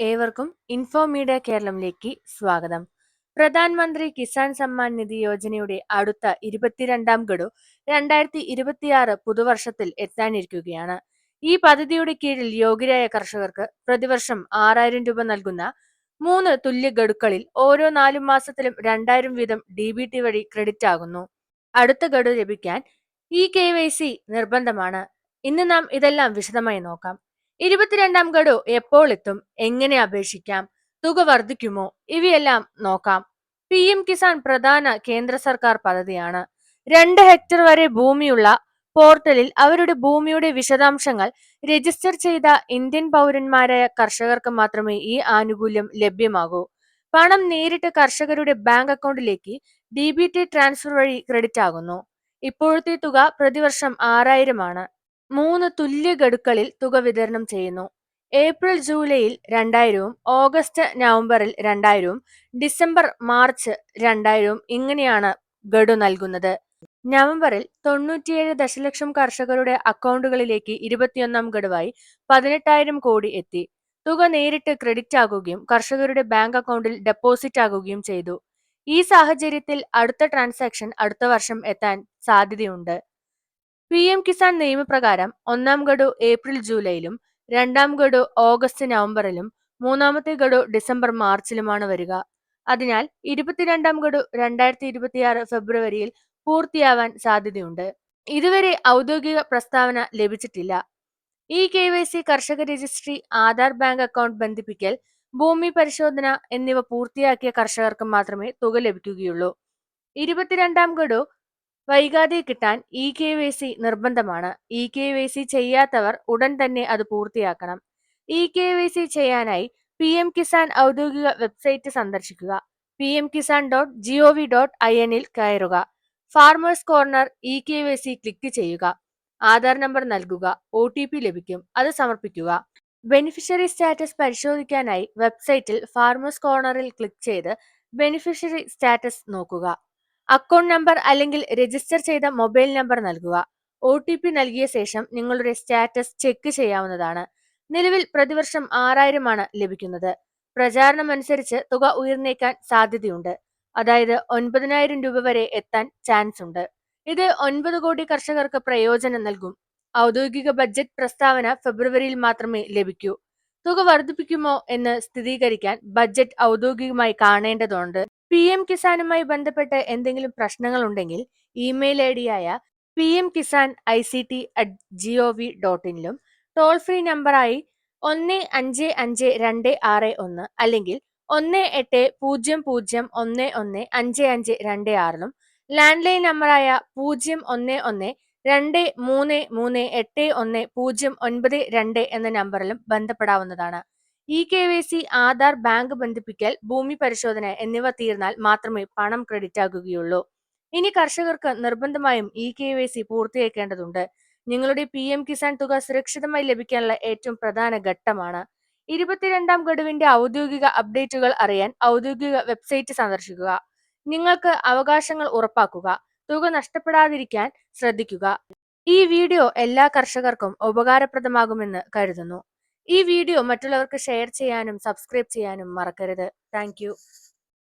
ഏവർക്കും info media കേരളത്തിലേക്ക് സ്വാഗതം. പ്രധാനമന്ത്രി കിസാൻ സമ്മാൻ നിധി യോജനയുടെ അടുത്ത ഇരുപത്തിരണ്ടാം ഗഡു രണ്ടായിരത്തി ഇരുപത്തിയാറ് പുതുവർഷത്തിൽ എത്താനിരിക്കുകയാണ്. ഈ പദ്ധതിയുടെ കീഴിൽ യോഗ്യരായ കർഷകർക്ക് പ്രതിവർഷം ആറായിരം രൂപ നൽകുന്ന മൂന്ന് തുല്യ ഗഡുക്കളിൽ ഓരോ നാലു മാസത്തിലും രണ്ടായിരം വീതം ഡി ബി ടി വഴി ക്രെഡിറ്റ് ആകുന്നു. അടുത്ത ഗഡു ലഭിക്കാൻ ഇ കെ വൈ സി നിർബന്ധമാണ്. ഇന്ന് നാം ഇതെല്ലാം വിശദമായി നോക്കാം. ഇരുപത്തിരണ്ടാം ഗഡു എപ്പോൾ എത്തും എങ്ങനെ അപേക്ഷിക്കാം? തുക വർദ്ധിക്കുമോ? ഇവയെല്ലാം നോക്കാം. പി എം കിസാൻ പ്രധാന കേന്ദ്ര സർക്കാർ പദ്ധതിയാണ്. രണ്ട് ഹെക്ടർ വരെ ഭൂമിയുള്ള പോർട്ടലിൽ അവരുടെ ഭൂമിയുടെ വിശദാംശങ്ങൾ രജിസ്റ്റർ ചെയ്ത ഇന്ത്യൻ പൗരന്മാരായ കർഷകർക്ക് മാത്രമേ ഈ ആനുകൂല്യം ലഭ്യമാകൂ. പണം നേരിട്ട് കർഷകരുടെ ബാങ്ക് അക്കൗണ്ടിലേക്ക് ഡി ബി ടി ട്രാൻസ്ഫർ വഴി ക്രെഡിറ്റ് ആകുന്നു. ഇപ്പോഴത്തെ തുക പ്രതിവർഷം ആറായിരമാണ്. മൂന്ന് തുല്യ ഗഡുക്കളിൽ തുക വിതരണം ചെയ്യുന്നു. ഏപ്രിൽ ജൂലൈയിൽ രണ്ടായിരവും ഓഗസ്റ്റ് നവംബറിൽ രണ്ടായിരവും ഡിസംബർ മാർച്ച് രണ്ടായിരവും ഇങ്ങനെയാണ് ഗഡു നൽകുന്നത്. നവംബറിൽ തൊണ്ണൂറ്റിയേഴ് ദശലക്ഷം കർഷകരുടെ അക്കൗണ്ടുകളിലേക്ക് ഇരുപത്തിയൊന്നാം ഗഡുവായി പതിനെട്ടായിരം കോടി എത്തി. തുക നേരിട്ട് ക്രെഡിറ്റ് ആകുകയും കർഷകരുടെ ബാങ്ക് അക്കൗണ്ടിൽ ഡെപ്പോസിറ്റ് ആകുകയും ചെയ്തു. ഈ സാഹചര്യത്തിൽ അടുത്ത ട്രാൻസാക്ഷൻ അടുത്ത വർഷം എത്താൻ സാധ്യതയുണ്ട്. പി എം കിസാൻ നിയമപ്രകാരം ഒന്നാം ഗഡു ഏപ്രിൽ ജൂലൈയിലും രണ്ടാം ഗഡു ഓഗസ്റ്റ് നവംബറിലും മൂന്നാമത്തെ ഗഡു ഡിസംബർ മാർച്ചിലുമാണ് വരിക. അതിനാൽ ഇരുപത്തിരണ്ടാം ഗഡു രണ്ടായിരത്തി ഇരുപത്തിയാറ് ഫെബ്രുവരിയിൽ പൂർത്തിയാവാൻ സാധ്യതയുണ്ട്. ഇതുവരെ ഔദ്യോഗിക പ്രസ്താവന ലഭിച്ചിട്ടില്ല. ഇ കെ വൈ സി കർഷക രജിസ്ട്രി ആധാർ ബാങ്ക് അക്കൗണ്ട് ബന്ധിപ്പിക്കൽ ഭൂമി പരിശോധന എന്നിവ പൂർത്തിയാക്കിയ കർഷകർക്ക് മാത്രമേ തുക ലഭിക്കുകയുള്ളൂ. ഇരുപത്തിരണ്ടാം ഗഡു വൈകാതെ കിട്ടാൻ ഇ കെ വൈ സി നിർബന്ധമാണ്. ഇ കെ വൈ സി ചെയ്യാത്തവർ ഉടൻ തന്നെ അത് പൂർത്തിയാക്കണം. ഇ കെ വൈ സി ചെയ്യാനായി പി എം കിസാൻ ഔദ്യോഗിക വെബ്സൈറ്റ് സന്ദർശിക്കുക. P M Kisan dot G O V dot I എന്നിൽ കയറുക. Farmers corner E K Y C click ചെയ്യുക. ആധാർ നമ്പർ നൽകുക. ഒ ടി പി ലഭിക്കും. അത് സമർപ്പിക്കുക. ബെനിഫിഷ്യറി സ്റ്റാറ്റസ് പരിശോധിക്കാനായി വെബ്സൈറ്റിൽ ഫാർമേഴ്സ് കോർണറിൽ ക്ലിക്ക് ചെയ്ത് ബെനിഫിഷ്യറി സ്റ്റാറ്റസ് നോക്കുക. അക്കൗണ്ട് നമ്പർ അല്ലെങ്കിൽ രജിസ്റ്റർ ചെയ്ത മൊബൈൽ നമ്പർ നൽകുക. ഒ ടി പി നൽകിയ ശേഷം നിങ്ങളുടെ സ്റ്റാറ്റസ് ചെക്ക് ചെയ്യാവുന്നതാണ്. നിലവിൽ പ്രതിവർഷം ആറായിരമാണ് ലഭിക്കുന്നത്. പ്രചാരണം അനുസരിച്ച് തുക ഉയർന്നേക്കാൻ സാധ്യതയുണ്ട്. അതായത് ഒൻപതിനായിരം രൂപ വരെ എത്താൻ ചാൻസ് ഉണ്ട്. ഇത് ഒൻപത് കോടി കർഷകർക്ക് പ്രയോജനം നൽകും. ഔദ്യോഗിക ബഡ്ജറ്റ് പ്രസ്താവന ഫെബ്രുവരിയിൽ മാത്രമേ ലഭിക്കൂ. തുക വർദ്ധിപ്പിക്കുമോ എന്ന് സ്ഥിരീകരിക്കാൻ ബഡ്ജറ്റ് ഔദ്യോഗികമായി കാണേണ്ടതുണ്ട്. പി എം കിസാനുമായി ബന്ധപ്പെട്ട് എന്തെങ്കിലും പ്രശ്നങ്ങൾ ഉണ്ടെങ്കിൽ email I ഡിയായ P M Kisan I C T at G O V dot ഇനിലും toll free നമ്പറായി ഒന്ന് അഞ്ച് അഞ്ച് രണ്ട് ആറ് ഒന്ന് അല്ലെങ്കിൽ ഒന്ന് എട്ട് പൂജ്യം പൂജ്യം ഒന്ന് ഒന്ന് അഞ്ച് അഞ്ച് രണ്ട് ആറിലും ലാൻഡ് ലൈൻ നമ്പറായ പൂജ്യം ഒന്ന് ഒന്ന് രണ്ട് മൂന്ന് മൂന്ന് എട്ട് ഒന്ന് പൂജ്യം ഒൻപത് രണ്ട് എന്ന നമ്പറിലും ബന്ധപ്പെടാവുന്നതാണ്. E K Y C Aadhaar bank ബന്ധിപ്പിക്കൽ ഭൂമി പരിശോധന എന്നിവ തീർന്നാൽ മാത്രമേ പണം ക്രെഡിറ്റ് ആകുകയുള്ളൂ. ഇനി കർഷകർക്ക് നിർബന്ധമായും ഇ കെ വൈ സി പൂർത്തിയാക്കേണ്ടതുണ്ട്. നിങ്ങളുടെ പി എം കിസാൻ തുക സുരക്ഷിതമായി ലഭിക്കാനുള്ള ഏറ്റവും പ്രധാന ഘട്ടമാണ്. ഇരുപത്തിരണ്ടാം ഗഡുവിന്റെ ഔദ്യോഗിക അപ്ഡേറ്റുകൾ അറിയാൻ ഔദ്യോഗിക വെബ്സൈറ്റ് സന്ദർശിക്കുക. നിങ്ങൾക്ക് അവകാശങ്ങൾ ഉറപ്പാക്കുക. തുക നഷ്ടപ്പെടാതിരിക്കാൻ ശ്രദ്ധിക്കുക. ഈ വീഡിയോ എല്ലാ കർഷകർക്കും ഉപകാരപ്രദമാകുമെന്ന് കരുതുന്നു. ഈ വീഡിയോ മറ്റുള്ളവർക്ക് ഷെയർ ചെയ്യാനും സബ്സ്ക്രൈബ് ചെയ്യാനും മറക്കരുത്. താങ്ക്